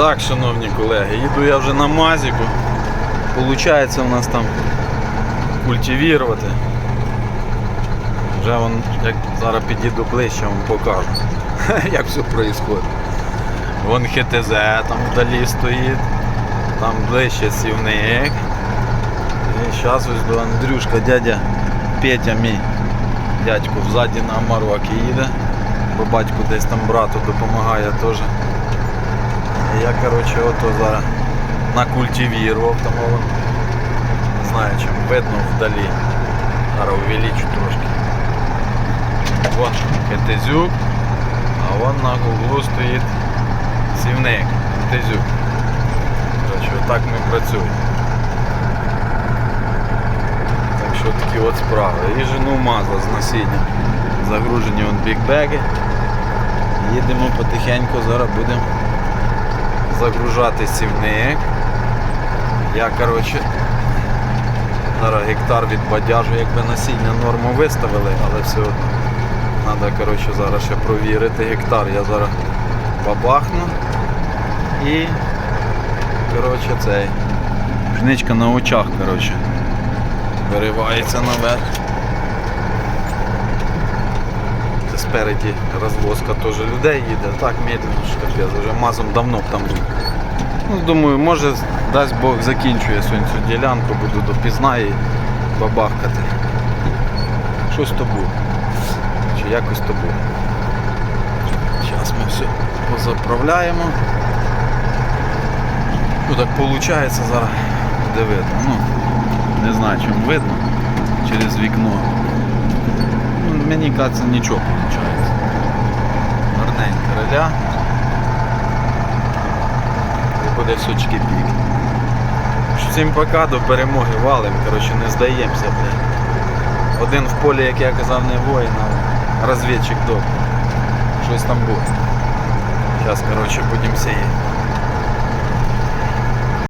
Так, шановні колеги, їду я вже на Мазіку. Получається у нас там культивірувати. Вже вон, як зараз підійду ближче, вам покажу, як все відбувається. Вон ХТЗ там вдалі стоїть, там ближче сівник. І зараз ось до Андрюшка, дядя Петя мій дядько взаді на Амарокі їде, бо батько десь там брату допомагає теж. Я коротше ото зараз накультивірував вон. Не знаю чим видно вдалі. Зараз увеличу трошки. Вон кетезюк, а вон на углу стоїть сівник. Кетезюк. Коротше, отак ми працюємо. Так що такі от справи. І жену маза з насінням. Загружені вон бікбеги. Їдемо потихеньку, зараз будемо загружати сівник. Я коротше зараз гектар від бадяжу, якби насіння норму виставили, але все одно. Треба коротше, зараз ще провірити гектар. Я зараз бабахну і коротше цей. Жничка на очах, коротше. Виривається наверх. Спереді розвозка теж людей їде, так медленно, що капець, вже мазом давно там. Ну, думаю, може дасть Бог закінчує сьогодні цю ділянку, буду допізна і бабахкати. Щось то буде. Чи якось то буде. Зараз ми все позаправляємо. Ну так виходить зараз де видно. Ну, не знаю, чим видно через вікно. Мені кажеться, нічого виходить. Гарненька реля. Буде все чки-пік. Всім пока, до перемоги валим, коротше, не здаємося, блядь. Один в полі, як я казав, не воїн, а розвідчик добрий. Щось там буде. Зараз, коротше, будемо сіяти.